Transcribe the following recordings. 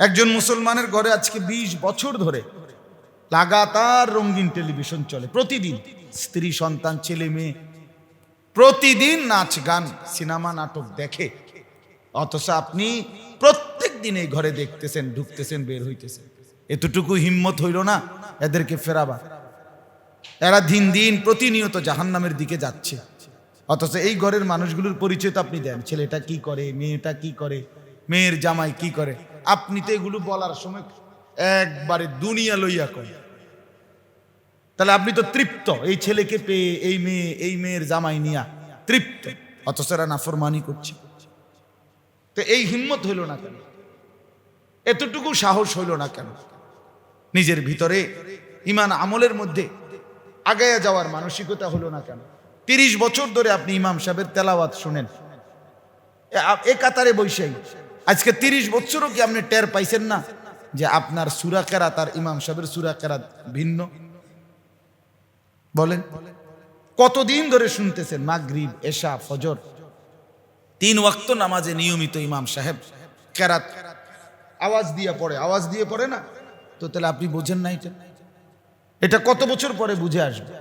একজন মুসলমানের ঘরে আজকে ২০ বছর ধরে লাগাতার রঙিন টেলিভিশন চলে। প্রতিদিন স্ত্রী, সন্তান, ছেলে, মেয়ে প্রতিদিন নাচ, গান, সিনেমা, নাটক দেখে। অথচ আপনি প্রত্যেক দিন এই ঘরে দেখতেছেন, ঢুকতেছেন, বের হইতেছেন। এতটুকু হিম্মত হইল না এদেরকে ফেরাবার। এরা দিন দিন প্রতিনিয়ত জাহান্নামের দিকে যাচ্ছে। অথচ এই ঘরের মানুষগুলোর পরিচয় তো আপনি দেন। ছেলেটা কি করে, মেয়েটা কি করে, মেয়ের জামাই কি করে? আপনি তো এগুলো বলার সময় একবারে দুনিয়া লইয়া করেন তাহলে আপনি তো তৃপ্ত, এই ছেলেকে পেয়ে, এই মেয়ে, এই মেয়ের জামাই নিয়া তৃপ্ত, অথচ এরা নাফরমানি করছে। তো এই হিম্মত হইল না কেন? এতটুকু সাহস হইল না কেন? নিজের ভিতরে ইমান আমলের মধ্যে আগায়া যাওয়ার মানসিকতা হলো না কেন? তিরিশ বছর ধরে আপনি ইমাম সাহেবের তেলাওয়াত শুনেন। এ- কাতারে বৈশাই আজকে তিরিশ বছরও কি আপনি টের পাইছেন না যে আপনার সুরা কেরাত আর ইমাম সাহেবের সুরা কেরাত ভিন্ন? বলেন। কতদিন ধরে শুনতেছেন মাগরিব, এশা, ফজর? তিন ওয়াক্ত নামাজে নিয়মিত ইমাম সাহেব কেরাত। আওয়াজ দিয়ে পড়ে, আওয়াজ দিয়ে পড়ে না? তো তাহলে আপনি বোঝেন না এটা। এটা কত বছর পরে বুঝে আসবে?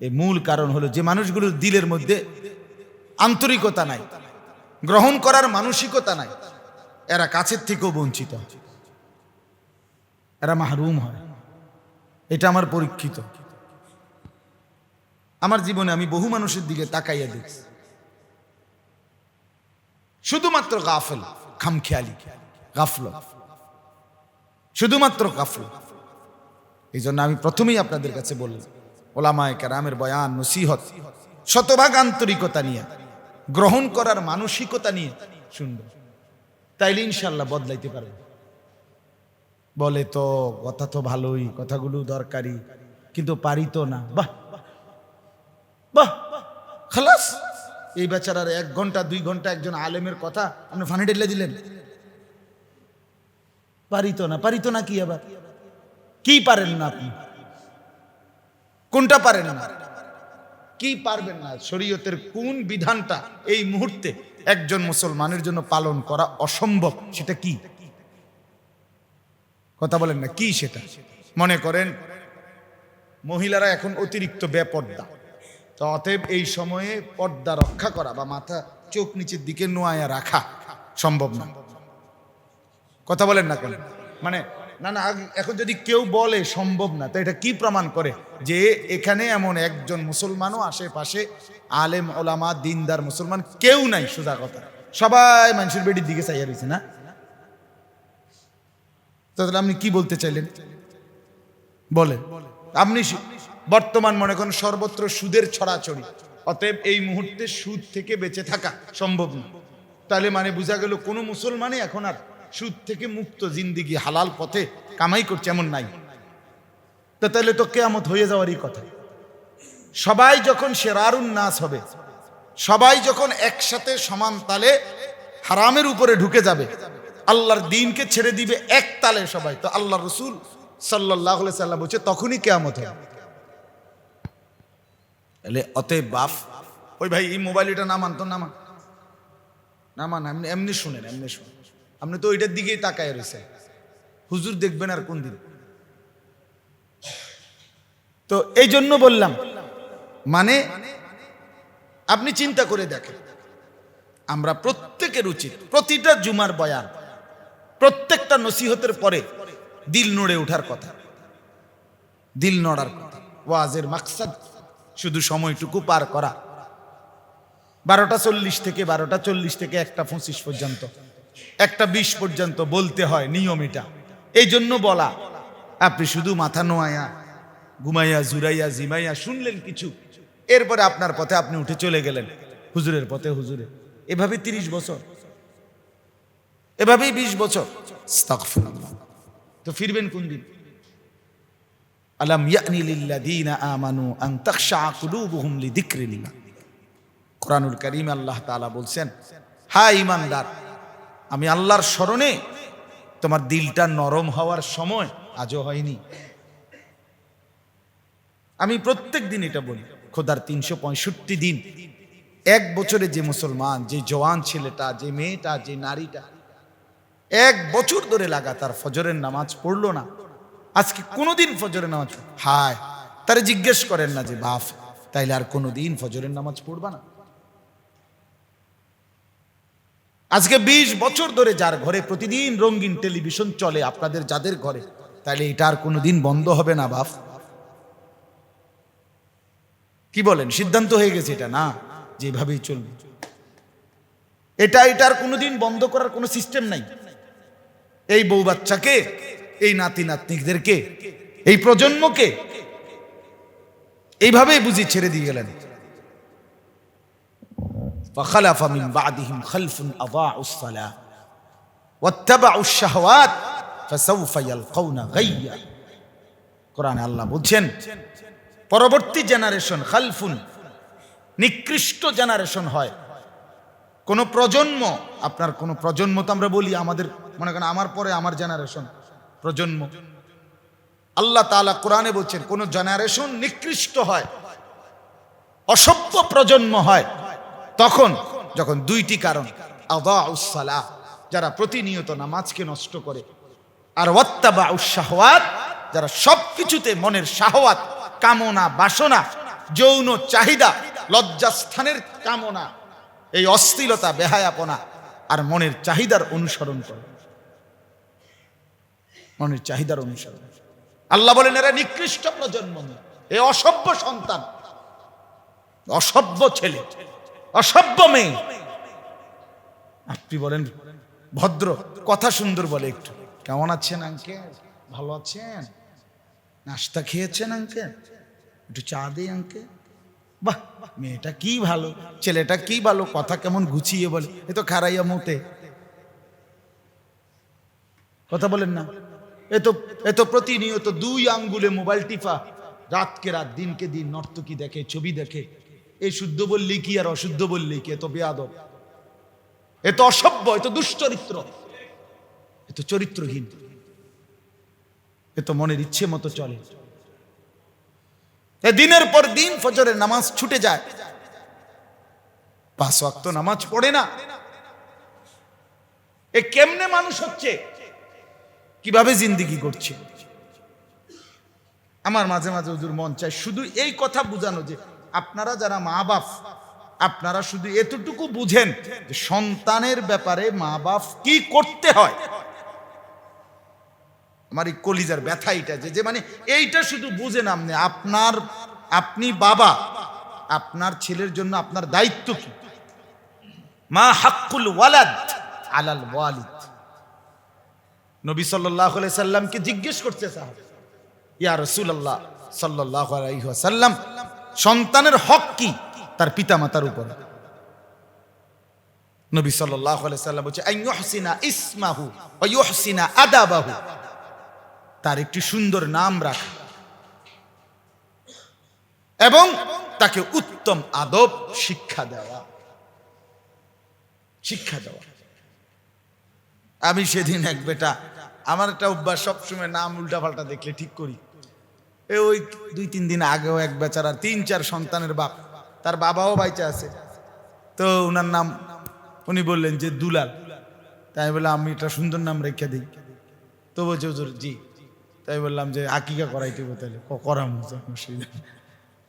এই মূল কারণ হলো যে মানুষগুলোর দিলের মধ্যে আন্তরিকতা নাই। গ্রহণ করার মানসিকতা নাই। এরা কাছের থেকেও বঞ্চিত। এরা মাহরুম হয়। এটা আমার পরীক্ষিত। আমার জীবনে আমি বহু মানুষের দিকে তাকাইয়া দেখছি। শুধুমাত্র গাফল, খামখেয়ালি গাফল শুধুমাত্র গাফল। এই জন্য আমি প্রথমেই আপনাদের কাছে বললাম, ওলামায় কেরামের বয়ান, নসিহত, শতভাগ আন্তরিকতা নিয়ে। গ্রহণ করার মানসিকতা নিয়ে শুনবে। তাইলে ইনশাল্লাহ বদলাইতে পারবে। বলে, তো, কথা তো ভালোই, কথাগুলো দরকারি, কিন্তু পারি তো না। বাহ! বাহ! খালাস! এই বেচারার এক ঘণ্টা, দুই ঘণ্টা একজন আলেমের কথা আপনি ফানি ঢেলে দিলেন। পারিত না পারিত না কি আবার? কি পারেন না আপনি? কোনটা পারেন না কি পারবেন না? শরীয়তের কোন বিধানটা এই মুহূর্তে একজন মুসলমানের জন্য পালন করা অসম্ভব, সেটা কি? কথা বলেন না, কি সেটা? মনে করেন, মহিলারা এখন অতিরিক্ত বেপর্দা। তো অতএব এই সময়ে পর্দা রক্ষা করা বা মাথা চোখ নিচের দিকে নোয়ায়া রাখা সম্ভব না। কথা বলেন না কেন? মানে না না এখন যদি কেউ বলে সম্ভব না, তো এটা কি প্রমাণ করে? যে এখানে এমন একজন মুসলমানও আশেপাশে আলেম, ওলামা, দিনদার মুসলমান কেউ নাই সুদা কথা। সবাই মানুষের বেডির দিকে চাইয়া রয়েছে না? তাহলে আপনি কি বলতে চাইলেন? বলে আপনি বর্তমান মনে করেন সর্বত্র সুদের ছড়াছড়ি, অতএব এই মুহূর্তে সুদ থেকে বেঁচে থাকা সম্ভব না। তাহলে মানে বোঝা গেল কোনো মুসলমানই এখন আর সুদ থেকে মুক্ত জিন্দিগি হালাল পথে কামাই করছে এমন নাই। তো তাহলে তো কেয়ামত হয়ে যাওয়ারই কথা। সবাই যখন সেরারুন নাস হবে, সবাই যখন একসাথে সমান তালে হারামের উপরে ঢুকে যাবে, আল্লাহর দিনকে ছেড়ে দিবে এক তালে সবাই। তো আল্লাহ রসুল সাল্লাহ সাল্লাম বলছে, তখনই কেয়ামত হবে। এলে অতএব বাপ ওই ভাই, এই মোবাইল এটা নামান তো নামান। নামান, এমনি এমনি শুনেন এমনি শুনেন। আপনি তো ওইটার দিকেই তাকায় রয়েছে। হুজুর দেখবেন আর কোন দিন তো এই জন্য বললাম মানে আপনি চিন্তা করে দেখেন, আমরা প্রত্যেকের উচিত, প্রতিটা জুমার বয়ান, প্রত্যেকটা নসিহতের পরে দিল নড়ে ওঠার কথা, দিল নড়ার কথা, ওয়াজের মাকসাদ, শুধু সময়টুকু পার করা। বারোটা চল্লিশ থেকে বারোটা চল্লিশ থেকে একটা পঁচিশ পর্যন্ত। একটা বিশ পর্যন্ত বলতে হয় নিয়ম এটা এই জন্য বলা, আপনি শুধু মাথা নোয়াইয়া ঘুমাইয়া জুরাইয়া জিমাইয়া শুনলেন কিছু, এরপরে আপনার পথে আপনি উঠে চলে গেলেন। হুজুরের পথে হুজুরে। এভাবে তিরিশ বছর। এভাবেই বিশ বছর। আস্তাগফিরুল্লাহ। তো ফিরবেন কোন দিন? আলাম কোরআনুল কারীম আল্লাহ বলছেন হ্যাঁ ইমানদার আমি আল্লাহর স্মরণে তোমার দিলটা নরম হওয়ার সময় আজও হয়নি। আমি প্রত্যেক দিন এটা বলি, খোদার তিনশো পঁয়ষট্টি দিন, এক বছরে যে মুসলমান, যে জওয়ান ছেলেটা, যে মেয়েটা, যে নারীটা, এক বছর ধরে লাগাতার ফজরের নামাজ পড়ল না। আজকে কোনোদিন ফজরের নামাজ, হায়, তারে জিজ্ঞেস করেন না যে, বাপ, তাইলে আর কোনোদিন ফজরের নামাজ পড়বা না। আজকে ২০ বছর ধরে যার ঘরে প্রতিদিন রঙিন টেলিভিশন চলে আপনাদের যাদের ঘরে তাহলে এটা আর কোনোদিন বন্ধ হবে না, বাপ। কি বলেন? সিদ্ধান্ত হয়ে গেছে এটা, না? যেভাবেই চলবে এটা এটা আর কোনোদিন বন্ধ করার কোনো সিস্টেম নাই। এই বউ বাচ্চাকে, এই নাতি নাতনিকদেরকে এই প্রজন্মকে, এইভাবেই বুঝি ছেড়ে দিয়ে গেলেন। فخلف من بعدهم خلف أضاعوا الصلاة واتبعوا الشهوات فسوف يلقون غيا কোরআনে আল্লাহ বলছেন পরবর্তী জেনারেশন খালফুন নিকৃষ্ট জেনারেশন হয় কোন প্রজন্ম আপনার কোন প্রজন্ম তো আমরা বলি আমাদের মনে করেন আমার পরে আমার জেনারেশন প্রজন্ম আল্লাহ তাআলা কোরআনে বলছেন কোন জেনারেশন নিকৃষ্ট হয় অসভ্য প্রজন্ম হয় তখন যখন দুইটি কারণ আদাউসালাহ যারা প্রতিনিয়ত নামাজকে নষ্ট করে, আর ওয়াত্তাবা উৎসাহওয়াত যারা সব কিছুতে মনের শাহওয়াত, কামনা, বাসনা, যৌন চাহিদা, লজ্জাস্থানের কামনা, এই অস্থিলতা বেহায়াপনা, আর মনের চাহিদার অনুসরণ করে। মনের চাহিদার অনুসরণ। আল্লাহ বলেন, এরা নিকৃষ্ট প্রজন্ম এ অসভ্য সন্তান, অসভ্য ছেলে। অসভ্য মেয়ে। আপনি বলেন, ভদ্র, কথা সুন্দর বলে একটু। কেমন আছেন আঙ্কেল ভালো আছেন? নাস্তা খেয়েছেন আঙ্কেল একটু চা দিই আঙ্কেল বাহ, মেয়েটা কি ভালো, ছেলেটা কি ভালো, কথা কেমন গুছিয়ে বলে। এ তো খারাইয়া মুতে। কথা বলেন না। এ তো এ তো প্রতিনিয়ত দুই আঙ্গুলে মোবাইল টিফা রাতকে রাত, দিনকে দিন, নর্তকী দেখে, ছবি দেখে। এই শুদ্ধ বললি কি আর অশুদ্ধ বললি কি? এ তো বেয়াদব। এ তো অসভ্য, এ তো দুশ্চরিত্র। এ তো চরিত্রহীন। এ তো মনের ইচ্ছে মতো চলে। দিনের পর দিন ফজরের নামাজ ছুটে যায়। পাঁচ ওয়াক্ত নামাজ পড়ে না। এ কেমনে মানুষ হচ্ছে? কীভাবে জিন্দিগি করছে? আমার মাঝে মাঝে হুজুর মন চায় শুধু এই কথা বুঝানো যে আপনারা যারা মা বাপ আপনারা শুধু এতটুকু বুঝেন সন্তানের ব্যাপারে মা বাপ কি করতে হয়। আমার এই কলিজার ব্যথা এটা যে মানে এইটা শুধু বুঝেন আপনি আপনার, আপনি বাবা, আপনার ছেলের জন্য আপনার দায়িত্ব কি? মা হাক্কুল ওয়ালাদ আলাল ওয়ালিদ। নবী সাল্লাহ সাল্লামকে জিজ্ঞেস করছে সাহাব, ইয়া রসুল্লাহ সাল্লাহ সাল্লাম সন্তানের হক কি? তার পিতামাতার উপরে। নবী সাল্লাম বলছে "আন ইউহসিনা ইসমাহু ওয়া ইউহসিনা আদাবাহু। তার একটি সুন্দর নাম রাখা। এবং তাকে উত্তম আদব শিক্ষা দেওয়া। শিক্ষা দেওয়া। আমি সেদিন এক বেটা, আমার একটা অভ্যাস, সবসময় নাম উল্টাপাল্টা দেখলে ঠিক করি। এ ওই দুই তিন দিন আগেও এক বেচারা তিন চার সন্তানের বাপ, তার বাবাও বাইচা আছে। তো ওনার নাম, উনি বললেন যে দুলাল। তাই বলে আমি এটা সুন্দর নাম রেখে দিই। তো বলছে, হুজুর, জি। তাই বললাম যে, আকিকা করাইতে তাহলে। করাম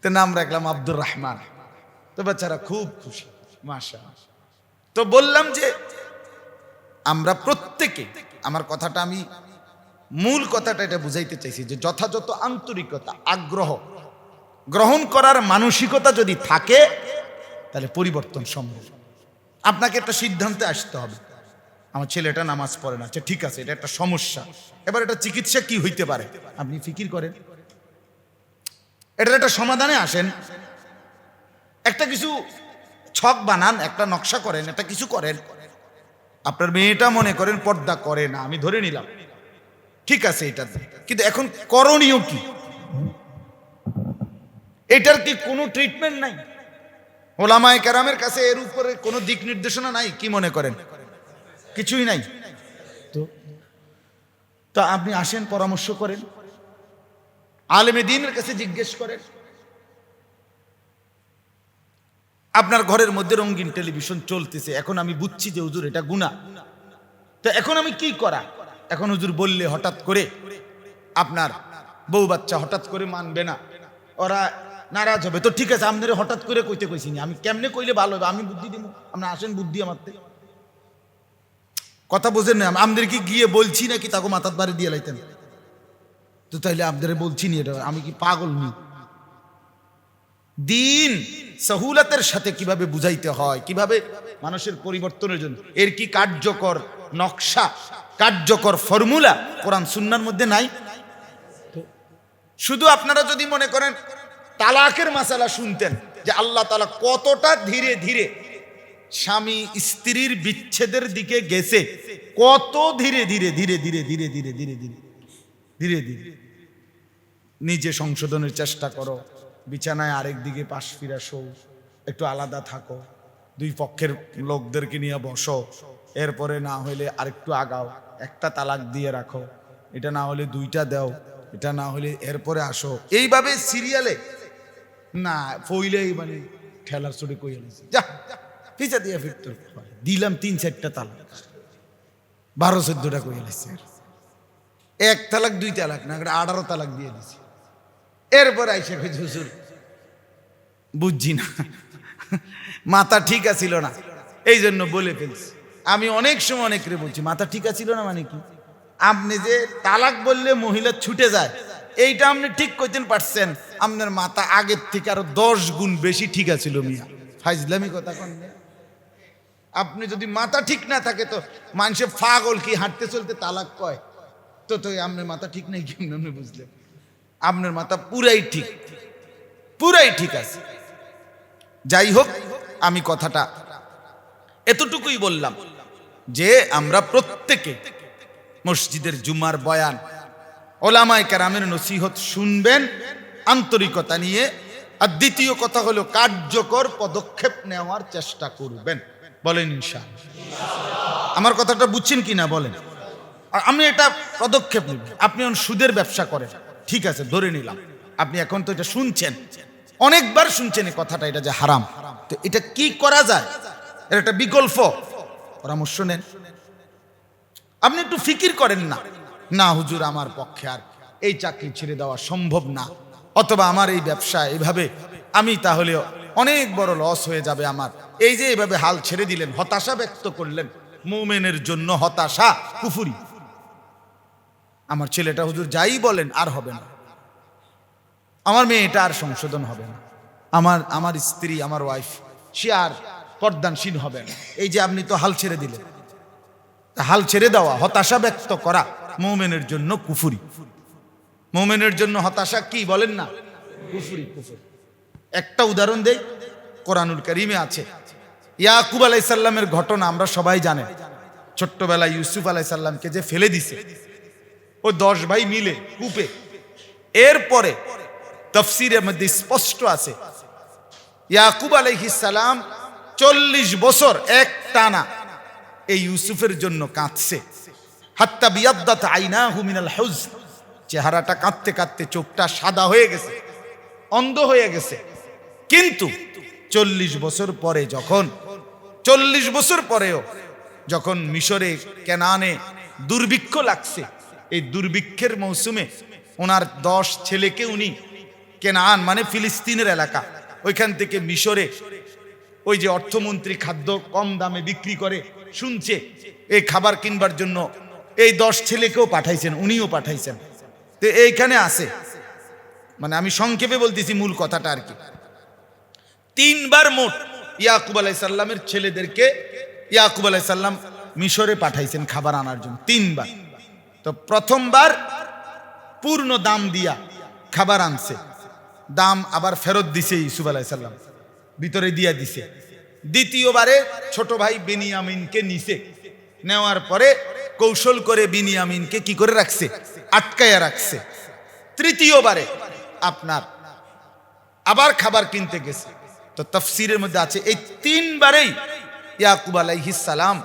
তো নাম রাখলাম আব্দুর রহমান। তো বেচারা খুব খুশি মাশা তো বললাম যে, আমরা প্রত্যেকে, আমার কথাটা আমি মূল কথাটা এটা বুঝাইতে চাইছি যে যথাযথ আন্তরিকতা, আগ্রহ গ্রহণ করার মানসিকতা যদি থাকে, তাহলে পরিবর্তন সম্ভব। আপনাকে একটা সিদ্ধান্তে আসতে হবে। আমার ছেলেটা নামাজ পড়ে না আচ্ছা ঠিক আছে, এটা একটা সমস্যা। এবার এটা চিকিৎসা কি হইতে পারে? আপনি ফিকির করেন। এটার একটা সমাধানে আসেন। একটা কিছু ছক বানান, একটা নকশা করেন, একটা কিছু করেন। আপনার মেয়েটা মনে করেন পর্দা করে না, আমি ধরে নিলাম। ঠিক আছে এটা। কিন্তু এখন করণীয় কি? এটার কি কোনো ট্রিটমেন্ট নাই? ওলামায় কেরামের কাছে এর উপরে কোনো দিক নির্দেশনা নাই, কি মনে করেন? কিছুই নাই। তো তো আপনি আসেন, পরামর্শ করেন। আলেমে দিনের কাছে জিজ্ঞেস করেন। আপনার ঘরের মধ্যে রঙিন টেলিভিশন চলতেছে, এখন আমি বুঝছি যে হুজুর এটা গুণা তো এখন আমি কি করা? এখন হুজুর বললে হঠাৎ করে আপনার বউ বাচ্চা হঠাৎ করে মানবে না। ওরা নারাজ হবে। তো ঠিক আছে, আপনারা হঠাৎ করে কইতে কইছি আমি কেমনে কইলে ভালো হবে? আমি বুদ্ধি দিব আপনি আসেন বুদ্ধি আমার কথা বোঝেন না। আমাদের কি গিয়ে বলছি নাকি তাকে মাথার বাড়ি দিয়ে লাইতেন? তো তাইলে আপনাদের বলছি নি এটা। আমি কি পাগল নি? দিন সহুলতের সাথে কীভাবে বুঝাইতে হয়? কীভাবে মানুষের পরিবর্তনের জন্য? এর কি কার্যকর নকশা? কার্যকর ফর্মুলা কোরআন সুন্নার মধ্যে নাই। শুধু আপনারা যদি মনে করেন তালাকের মাসালা শুনতেন যে আল্লাহ তালা কতটা ধীরে ধীরে স্বামী স্ত্রীর বিচ্ছেদের দিকে গেছে কত ধীরে ধীরে ধীরে ধীরে ধীরে ধীরে ধীরে ধীরে ধীরে ধীরে। নিজে সংশোধনের চেষ্টা করো বিছানায় আরেক দিকে পাশ ফিরা শো একটু আলাদা থাকো দুই পক্ষের লোকদেরকে নিয়ে বসো। এরপরে না হলে আরেকটু আগাও, একটা তালাক দিয়ে রাখো। এটা না হলে দুইটা দাও, এটা না হলে এরপরে আসো। এইভাবে সিরিয়ালে না ফইলেই মানে ঠেলার চড়ে কই যা পিছা দিয়ে ফিরতে দিলাম তিন চারটা তালাক। বারো চোদ্দটা কই এক তালাক, দুই তালাক, না একটা আঠারো তালাক দিয়ে দিছি। এরপর আইসে কই হুজুর, বুঝছি না। মাথা ঠিক আছিল না। এই জন্য বলে ফেলছি। আমি অনেক সময় অনেকরে বলছি, মাথা ঠিক আছিল না মানে কি? আপনি যে তালাক বললে মহিলা ছুটে যায়, এইটা আপনি ঠিক কইতেন পারছেন। আপনার মাথা আগের থেকে আরও দশ গুণ বেশি ঠিক আছিল মিয়া। ফাইজলামি কথা কন আপনি যদি মাথা ঠিক না থাকে তো মানুষে ফাগল কি হাঁটতে চলতে তালাক কয়? তো তো আপনার মাথা ঠিক নেই কেমন আপনি বুঝলেন? আপনার মাথা পুরাই ঠিক পুরাই ঠিক আছে। যাই হোক, আমি কথাটা এতটুকুই বললাম। যে আমরা প্রত্যেকে মসজিদের জুমার বয়ান ওলামায় কারামের নসিহত শুনবেন, আন্তরিকতা নিয়ে। আর দ্বিতীয় কথা হলো কার্যকর পদক্ষেপ নেওয়ার চেষ্টা করবেন। বলেন ইনশা আমার কথাটা বুঝছেন কি না বলেন? আর আমি এটা পদক্ষেপ নিব। আপনি সুদের ব্যবসা করেন। ঠিক আছে, ধরে নিলাম। আপনি এখন তো এটা শুনছেন। অনেকবার শুনছেন এই কথাটা, এটা যে হারাম। তো এটা কি করা যায়? এর একটা বিকল্প। পরামর্শ নেন। আপনি একটু ফিকির করেন না। না, হুজুর, আমার পক্ষে আর এই চাকরি ছেড়ে দেওয়া সম্ভব না। অথবা আমার এই ব্যবসা এইভাবে আমি তাহলে অনেক বড় লস হয়ে যাবে আমার। এই যে এইভাবে হাল ছেড়ে দিলেন, হতাশা ব্যক্ত করলেন, মোমেনের জন্য হতাশা, কুফুরি। আমার ছেলেটা হুজুর যাই বলেন, আর হবে না। আমার মেয়েটা আর সংশোধন হবে না। আমার আমার স্ত্রী, আমার ওয়াইফ সে আর পর্দানশীল হবে না এই যে আপনি তো হাল ছেড়ে দিলেন। হাল ছেড়ে দেওয়া, হতাশা ব্যক্ত করা মোমেনের জন্য কুফুরি। মোমেনের জন্য হতাশা কি বলেন না? কুফুরি কুফুরি। একটা উদাহরণ দেই, কোরআনুল করিমে আছে। ইয়াকুব আলাইসাল্লামের ঘটনা আমরা সবাই জানেন। ছোট্টবেলায় ইউসুফ আলাইসাল্লামকে যে ফেলে দিছে, ও দশ ভাই মিলে কূপে। এরপরে তফসিরের মধ্যে স্পষ্ট আছে, ইয়াকুব আলাইহিসালাম চল্লিশ বছর এক টানা এই ইউসুফের জন্য কাঁদছে। হাত্তা বিয়াদ্দাত আইনা হুমিনাল হাউজ চেহারাটা কাঁদতে কাঁদতে চোখটা সাদা হয়ে গেছে, অন্ধ হয়ে গেছে। কিন্তু চল্লিশ বছর পরে যখন, চল্লিশ বছর পরেও যখন মিশরে কেনানে দুর্ভিক্ষ লাগছে, এই দুর্ভিক্ষের মৌসুমে ওনার দশ ছেলেকে উনি কেনান মানে ফিলিস্তিনের এলাকা, ওইখান থেকে মিশরে ওই যে অর্থমন্ত্রী খাদ্য কম দামে বিক্রি করে, শুনছে এই খাবার কিনবার জন্য। এই দশ ছেলেকেও পাঠাইছেন, উনিও পাঠাইছেন। তো এইখানে আছে। মানে আমি সংক্ষেপে বলতেছি মূল কথাটা আর কি। তিনবার মোট ইয়াকুব আলাইসাল্লামের ছেলেদেরকে ইয়াকুব আলাইসাল্লাম মিশরে পাঠাইছেন খাবার আনার জন্য, তিনবার। তো প্রথমবার পূর্ণ দাম দিয়া খাবার আনছে। দাম আবার ফেরত দিছে ইসুফ আলাইসাল্লাম। ভিতরে দিয়া দিছে। দ্বিতীয়বারে ছোট ভাই বেনিয়ামিনকে নিছে। নেওয়ার পরে কৌশল করে বিনিয়ামিনকে কি করে রাখছে? আটকায়া রাখছে। তৃতীয়বারে আপনার আবার খাবার কিনতে গেছে। তো তফসিরের মধ্যে আছে, এই তিনবারেই ইয়াকুব সালাম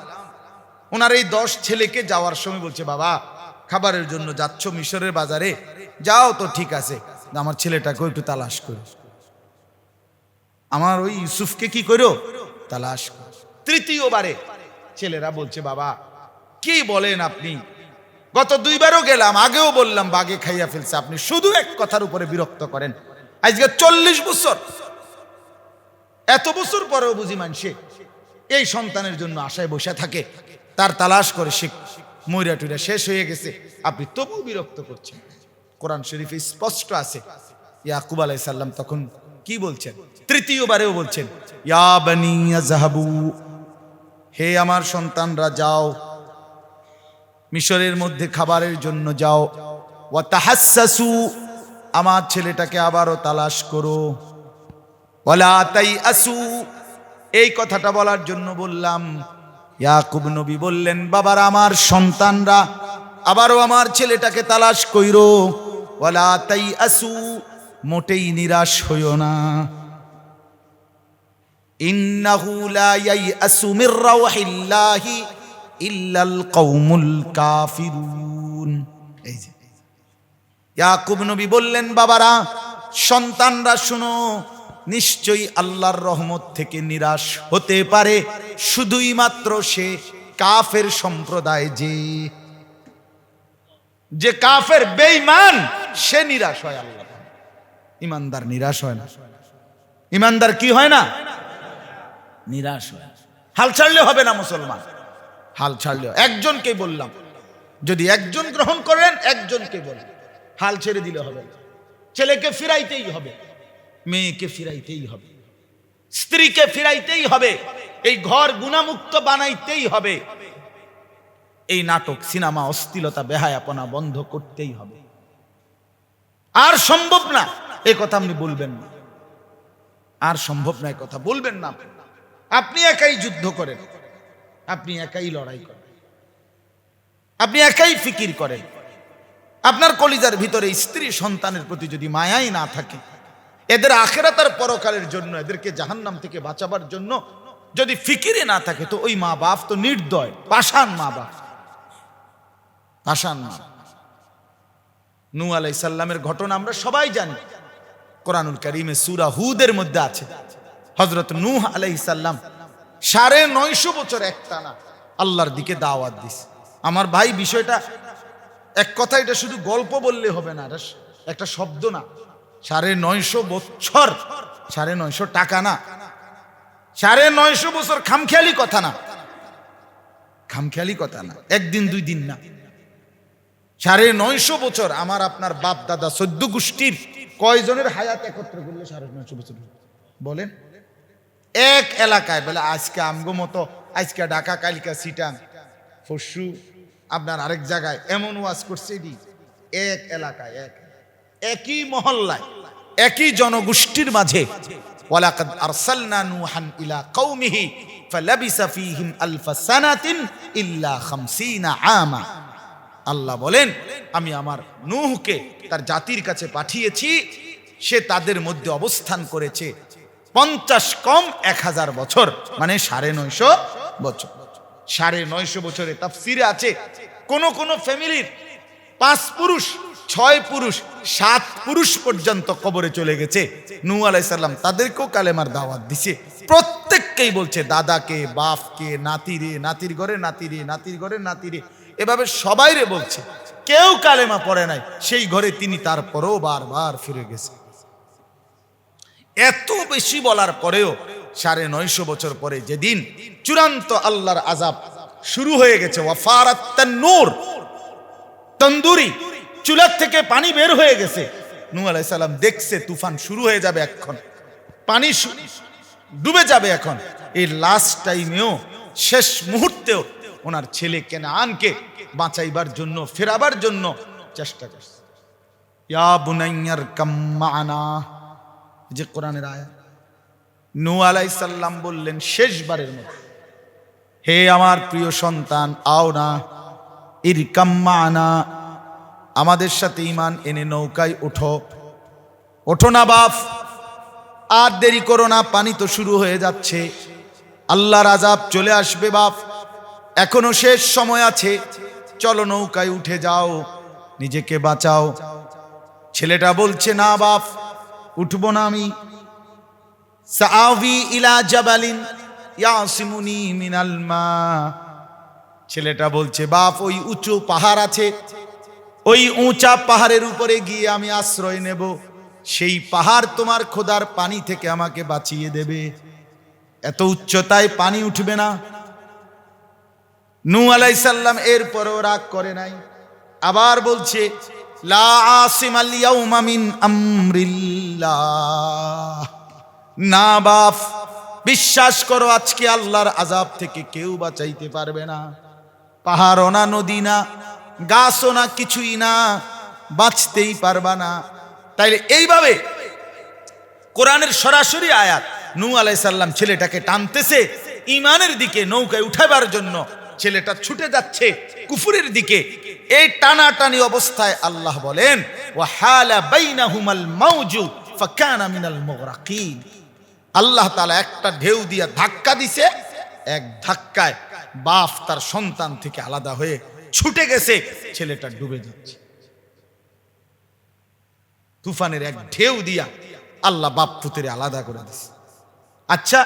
ওনার এই দশ ছেলেকে যাওয়ার সময় বলছে, বাবা, খাবারের জন্য যাচ্ছ মিশরের বাজারে? যাও তো, ঠিক আছে। আমার ছেলেটাকেও একটু তালাশ করো। আমার ওই ইউসুফকে কি করো তালাশ তৃতীয়বারে ছেলেরা বলছে, বাবা, কি বলেন আপনি? গত দুইবারও গেলাম, আগেও বললাম, বাগে খাইয়া ফেলছে। আপনি শুধু এক কথার উপরে বিরক্ত করেন। আজকে চল্লিশ বছর। এত বছর পরেও বুঝি মানসে এই সন্তানের জন্য আশায় বসে থাকে। তার তালাশ করে সে ময়রা টুইরা শেষ হয়ে গেছে। আপনি তবু বিরক্ত করছেন। কোরআন শরীফে স্পষ্ট আছে। ইয়াকুব আলাই সাল্লাম তখন কি বলছেন? তৃতীয়বারেও বলছেন, ইয়া বানি ইয়াজহাবু হে আমার সন্তানরা যাও, মিশরের মধ্যে খাবারের জন্য যাও, ওয়া আমার ছেলেটাকে আবারও তালাশ করো। ওয়ালা তাই আসু এই কথাটা বলার জন্য বললাম, ইয়াকুব নবী বললেন, বাবার, আমার সন্তানরা আবারও আমার ছেলেটাকে তালাশ কইরো। ওয়ালা তাই আসু মোটেই নিরাশ হইও না। ইন্নাহু রাউহিল্লাহি ইল্লাল কাফিরুন। এই যে। ইয়াকুব নবী বললেন, বাবারা, সন্তানরা শুনো, নিশ্চয়ই আল্লাহর রহমত থেকে নিরাশ হতে পারে। শুধুই মাত্র সে কাফের সম্প্রদায় যে। যে কাফের বেঈমান, সে নিরাশ হয় আল্লাহ। ইমানদার নিরাশ হয় না। ইমানদার কি হয় না? নিরাশ হয়। হাল ছাড়লে হবে না মুসলমান। হাল ছাড়লে একজনকে বললাম যদি একজন গ্রহণ করেন একজনকে বলেন হাল ছেড়ে দিলে হবে। ছেলেকে ফিরাইতেই হবে মেয়েকে ফিরাইতেই হবে স্ত্রীকে ফিরাইতেই হবে এই ঘর গুণামুক্ত বানাইতেই হবে। এই নাটক সিনেমা অস্থিলতা বেহায়াপনা বন্ধ করতেই হবে। আর সম্ভব না। এ কথা আপনি বলবেন না। আর সম্ভব না কথা, বলবেন না আপনি। একাই যুদ্ধ করেন, আপনি একাই লড়াই করেন। আপনি একাই ফিকির করেন। আপনার কলিজার ভিতরে স্ত্রী সন্তানের প্রতি যদি মায়াই না থাকে, এদের আখেরাতার পরকালের জন্য, এদেরকে জাহান্নাম থেকে বাঁচাবার জন্য যদি ফিকিরে না থাকে, তো ওই মা বাপ তো নির্দয়, পাষাণ মা বাপ পাষাণ মা নু আলাই সাল্লামের ঘটনা আমরা সবাই জানি। কোরআনুল করিমে সুরা হুদের মধ্যে আছে। হজরত নূহ আলাইহিস সাল্লাম সাড়ে নয়শো বছর একটানা আল্লাহর দিকে দাওয়াত দিস আমার ভাই, বিষয়টা এক কথা এটা শুধু গল্প বললে হবে না একটা শব্দ না। সাড়ে নয়শো বছর, সাড়ে নয়শো টাকা না। সাড়ে নয়শো বছর খামখেয়ালি কথা না। খামখেয়ালি কথা না, একদিন দুই দিন না। সাড়ে নয়শো বছর আমার আপনার বাপ দাদা সদ্য গোষ্ঠীর কয়জনের হায়াত একত্র করলে সাড়ে নয়শো বছর বলেন। এক এলাকায়, বলে আজকে আমগো মতো, আজকে ঢাকা, কালিকা, সিটাং পরশু আপনার আরেক জায়গায় এমন ওয়াজ করছে দি এক এলাকায়, এক। একই মহল্লায়, একই জনগোষ্ঠীর মাঝে, ওয়ালাকাদ আরসালনা নূহান ইলা কওমিহি, ফালাবিসা ফীহিম আলফা সানাতিন ইল্লা 50 আমা। আল্লাহ বলেন, আমি আমার নূহকে তার জাতির কাছে পাঠিয়েছি, সে তাদের মধ্যে অবস্থান করেছে পঞ্চাশ কম এক হাজার বছর মানে সাড়ে নয়শো বছর। সাড়ে নয়শো বছরে তাফসিরে আছে, কোন কোন ফ্যামিলির পাঁচ পুরুষ, ছয় পুরুষ, সাত পুরুষ পর্যন্ত কবরে চলে গেছে। নূ আলাইসাল্লাম তাদেরকেও কালেমার দাওয়াত দিছে। প্রত্যেককেই বলছে, দাদাকে, বাপকে, নাতিরে, নাতির ঘরে নাতিরে, নাতির ঘরে নাতিরে। এভাবে সবাইরে বলছে, কেউ কালেমা পড়ে নাই, সেই ঘরে তিনি তারপরেও বারবার ফিরে গেছে। এত বেশি বলার পরেও সাড়ে নয়শো বছর পরে যেদিন চূড়ান্ত আল্লাহর আজাব শুরু হয়ে গেছে নূর, তন্দুরি চুলার থেকে পানি বের হয়ে গেছে। নূ আলাইসাল্লাম দেখছে তুফান শুরু হয়ে যাবে এখন, পানি ডুবে যাবে এখন। এই লাস্ট টাইমেও শেষ মুহূর্তেও ওনার ছেলে কেনানকে বাঁচাইবার জন্য, ফেরাবার জন্য চেষ্টা করছে। ইয়া বুনাইয়ার কাম্মানা যে কোরআনের আয়া নূ আলাইসাল্লাম বললেন, শেষবারের মতো। হে আমার প্রিয় সন্তান, আও না। ইরকাম্মানা আমাদের সাথে ইমান এনে নৌকায় ওঠো। ওঠো না বাপ, আর দেরি করো না, পানি তো শুরু হয়ে যাচ্ছে। আল্লাহর আজাব চলে আসবে বাপ। এখনও শেষ সময় আছে। চলো নৌকায় উঠে যাও, নিজেকে বাঁচাও। ছেলেটা বলছে, না বাপ, উঠবো না আমি। সাআবি ইলা জাবালিন ইয়াসিমুনি মিনাল মা। ছেলেটা বলছে, বাপ, ওই উঁচু পাহাড় আছে। ওই উঁচা পাহাড়ের উপরে গিয়ে আমি আশ্রয় নেব। সেই পাহাড় তোমার খোদার পানি থেকে আমাকে বাঁচিয়ে দেবে। এত উচ্চতায় পানি উঠবে না। নু আলাইসাল্লাম এরপরও রাগ করে নাই। আবার বলছে না বাপ, বিশ্বাস করো, আজকে আল্লাহর আজাব থেকে কেউ বাঁচাইতে পারবে না। পাহাড়ও না, নদী না, গাছও না, কিছুই না, বাঁচতেই পারবা না। তাইলে এইভাবে কোরআনের সরাসরি আয়াত, নু আলাইসাল্লাম ছেলেটাকে টানতেছে ইমানের দিকে নৌকায় উঠাবার জন্য ছেলেটা ছুটে যাচ্ছে কুফুরের দিকে। এই টানাটানি অবস্থায় আল্লাহ বলেন আল্লাহ তাআলা একটা ঢেউ দিয়া ধাক্কা দিছে, এক ধাক্কায় বাপ তার সন্তান থেকে আলাদা হয়ে ছুটে গেছে, ছেলেটা ডুবে যাচ্ছে। তুফানের এক ঢেউ দিয়া আল্লাহ বাপ পুতেরে আলাদা করে দিছে। আচ্ছা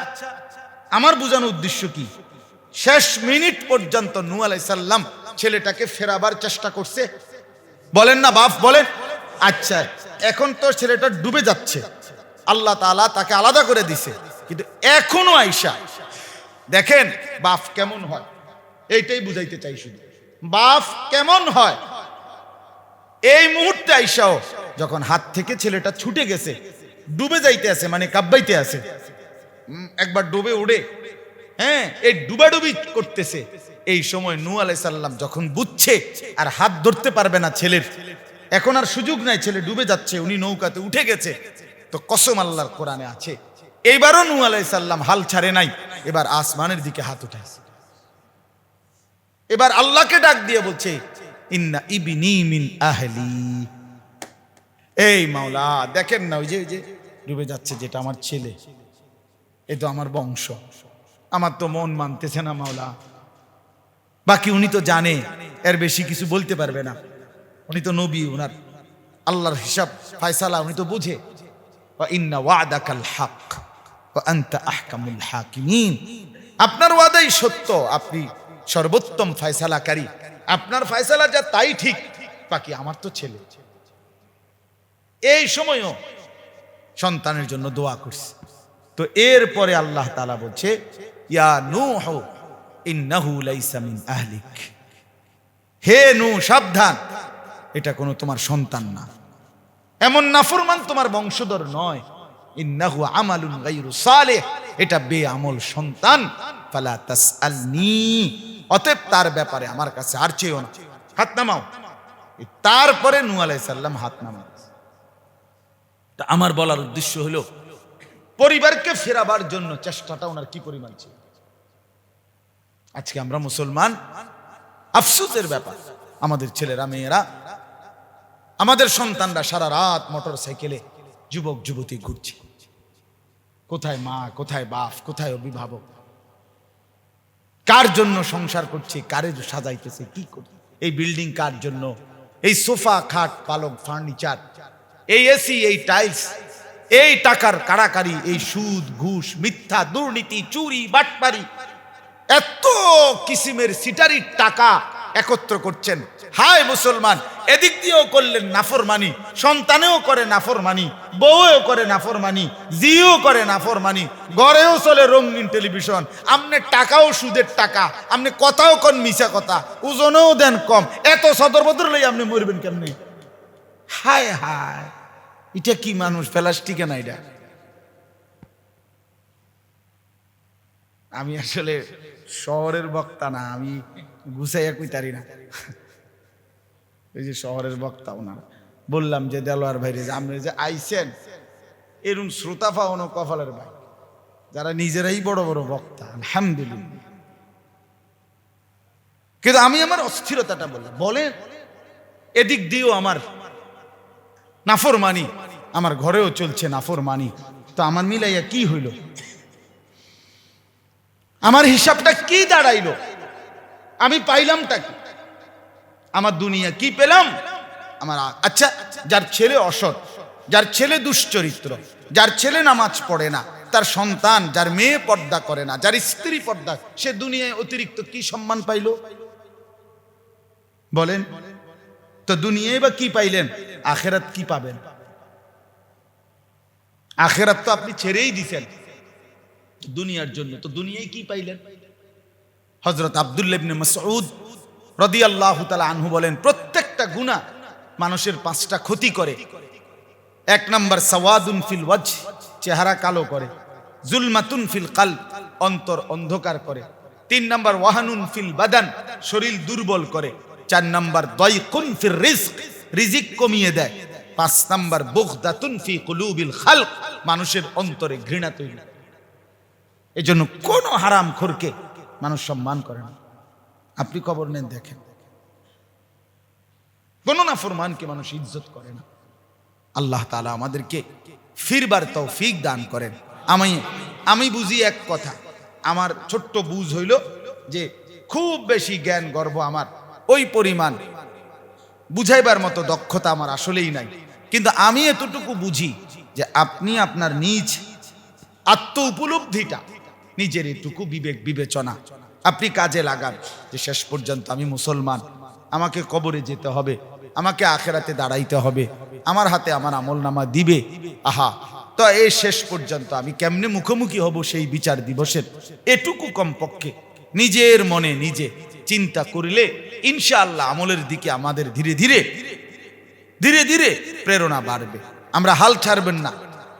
আমার বোঝানোর উদ্দেশ্য কি? শেষ মিনিট পর্যন্ত নু আলাইসাল্লাম ছেলেটাকে ফেরাবার চেষ্টা করছে। বলেন না বাপ, বলেন। আচ্ছা এখন তো ছেলেটা ডুবে যাচ্ছে। আল্লাহ তাআলা তাকে আলাদা করে দিছে। কিন্তু এখনও আইসা দেখেন বাপ কেমন হয়। এইটাই বুঝাইতে চাই শুধু। বাপ কেমন হয়? এই মুহূর্তে আইসাও যখন হাত থেকে ছেলেটা ছুটে গেছে, ডুবে যাইতে আছে মানে কাব্বাইতে আছে। একবার ডুবে উড়ে হ্যাঁ এই ডুবাডুবি করতেছে। এই সময় নু আলাইসাল্লাম যখন বুঝছে, আর হাত ধরতে পারবে না ছেলের, এখন আর সুযোগ নাই, ছেলে ডুবে যাচ্ছে, উনি নৌকাতে উঠে গেছে। তো কসম আল্লাহর কোরআনে আছে, এইবারও নু আলাইসাল্লাম হাল ছাড়ে নাই, এবার আসমানের দিকে হাত উঠাইছে এবার আল্লাহকে ডাক দিয়ে বলছে, ইন্না ইবিনি মিন আহলি। এই মাওলা, দেখেন না, ওই যে ওই যে, ডুবে যাচ্ছে, যেটা আমার ছেলে, এ তো আমার বংশ। আমার তো মন মানতেছে না, মাওলা। বাকি উনি তো জানে, এর বেশি কিছু বলতে পারবে না। উনি তো নবী, উনার আল্লাহর হিসাব, ফায়সালা উনি তো বুঝে। ইন্না আপনার ওয়াদাই সত্য, আপনি সর্বোত্তম ফয়সালাকারী। আপনার ফয়সালা যা তাই ঠিক, বাকি আমার তো ছেলে। এই সময়ও সন্তানের জন্য দোয়া করছে। তো এরপরে আল্লাহ তাআলা বলছে হে নূ, সাবধান। এটা কোনো তোমার সন্তান না। এমন নাফরমান তোমার বংশধর নয়। ইন্নাহু আমালুন সন্তান। অতএব তার ব্যাপারে আমার কাছে আর চেয়েও না। হাত নামাও। তারপরে নূহ আলাইহিস হাত তা আমার বলার উদ্দেশ্য হলো, পরিবারকে ফেরাবার জন্য চেষ্টাটা ওনার কি পরিমাণ ছিল? আজকে আমরা মুসলমান। আফসোসের ব্যাপার। আমাদের ছেলেরা, মেয়েরা, আমাদের সন্তানরা সারা রাত মোটর সাইকেলে যুবক, যুবতী ঘুরছে। কোথায় মা, কোথায় বাপ, কোথায় অভিভাবক? কার জন্য সংসার করছে, কারে সাজাইতেছে, কি করছে? এই বিল্ডিং কার জন্য? এই সোফা, খাট, পালক, ফার্নিচার, এই এসি এই টাইলস, এই টাকার কারাকারি এই সুদ, ঘুষ, মিথ্যা, দুর্নীতি, চুরি, বাটপারি, এত কিসিমের সিটারির টাকা একত্র করছেন। হায় মুসলমান, এদিক দিয়েও করলেন নাফরমানি, সন্তানেও করে নাফরমানি বউও করে নাফরমানি জিও করে নাফরমানি, ঘরেও চলে রঙিন টেলিভিশন। আমনে টাকাও সুদের টাকা আপনি কথাও কন মিশা কথা, ওজনেও দেন কম। এত সদর বদর লই আপনি মরবেন কেমনি? হায় হায়, এটা কি মানুষ, প্লাস্টিকে না এটা? আমি আসলে শহরের বক্তা না, আমি গুছাইয়া কইতারি না। এই যে শহরের বক্তা ওনার। বললাম যে, দেলোয়ার ভাইরে যে আপনি যে আইসেন এরম শ্রোতা পাওনো কপালের ভাই। যারা নিজেরাই বড় বড় বক্তা, আলহামদুলিল্লাহ। কিন্তু আমি আমার অস্থিরতাটা বললাম বলে এদিক দিয়েও আমার নাফর মানি আমার ঘরেও চলছে নাফর মানি তো আমার মিলাইয়া কি হইল? আমার হিসাবটা কি দাঁড়াইলো? আমি পাইলামটা কি? আমার দুনিয়া কি পেলাম? আমার আচ্ছা যার ছেলে অসৎ, যার ছেলে দুশ্চরিত্র, যার ছেলে নামাজ পড়ে না, তার সন্তান, যার মেয়ে পর্দা করে না, যার স্ত্রী পর্দা, সে দুনিয়ায় অতিরিক্ত কি সম্মান পাইলো? বলেন, তো দুনিয়ায় বা কি পাইলেন? আখেরাত কি পাবেন? আখেরাত তো আপনি ছেড়েই দিছেন। দুনিয়ার জন্য। তো দুনিয়ায় কি পাইলেন? হজরত আবদুল্লাবনে মসউদ রদি আল্লাহ আনহু বলেন, প্রত্যেকটা গুণা মানুষের পাঁচটা ক্ষতি করে। এক নম্বর, সওয়াদুন ফিল ওয়াজ চেহারা কালো করে। জুলমাতুন ফিল কাল অন্তর অন্ধকার করে। তিন নম্বর, ওয়াহানুন ফিল বাদান, শরীর দুর্বল করে। চার নম্বর, দয়কুন ফিল রিজক, রিজিক কমিয়ে দেয়। পাঁচ নম্বর, বুগদাতুন ফি কুলুবিল খালক, মানুষের অন্তরে ঘৃণা তৈরি। করে। এই জন্য কোন হারাম খোরকে মানুষ সম্মান করে না। আপনি কবর নেন, দেখেন। কোন না ফরমানকে মানুষ ইজ্জত করে না। আল্লাহ তালা আমাদেরকে ফিরবার তৌফিক দান করেন। আমি আমি বুঝি এক কথা, আমার ছোট্ট বুঝ হইল যে খুব বেশি জ্ঞান, গর্ব আমার ওই পরিমাণ। বুঝাইবার মতো দক্ষতা আমার আসলেই নাই। কিন্তু আমি এতটুকু বুঝি যে আপনি আপনার নিজ আত্ম উপলব্ধিটা নিজের এটুকু বিবেক, বিবেচনা। আপনি কাজে লাগান যে শেষ পর্যন্ত আমি মুসলমান। আমাকে কবরে যেতে হবে। আমাকে আখেরাতে দাঁড়াইতে হবে। আমার হাতে আমার আমল নামা দিবে। আহা। তো এই শেষ পর্যন্ত আমি কেমনে মুখোমুখি হব সেই বিচার দিবসের? এটুকু কমপক্ষে। নিজের মনে নিজে চিন্তা করিলে ইনশাআল্লাহ আমলের দিকে আমাদের ধীরে ধীরে ধীরে ধীরে প্রেরণা বাড়বে। আমরা হাল ছাড়বেন না।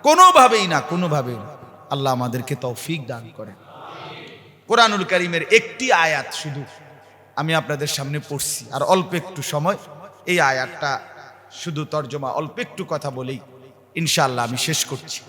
কোনোভাবেই না কোনোভাবেই না। আল্লাহ আমাদেরকে তৌফিক দান করেন। কোরআনুল করিমের একটি আয়াত শুধু আমি আপনাদের সামনে পড়ছি, আর অল্প একটু সময়, এই আয়াতটা শুধু তর্জমা, অল্প একটু কথা বলেই ইনশাআল্লাহ আমি শেষ করছি।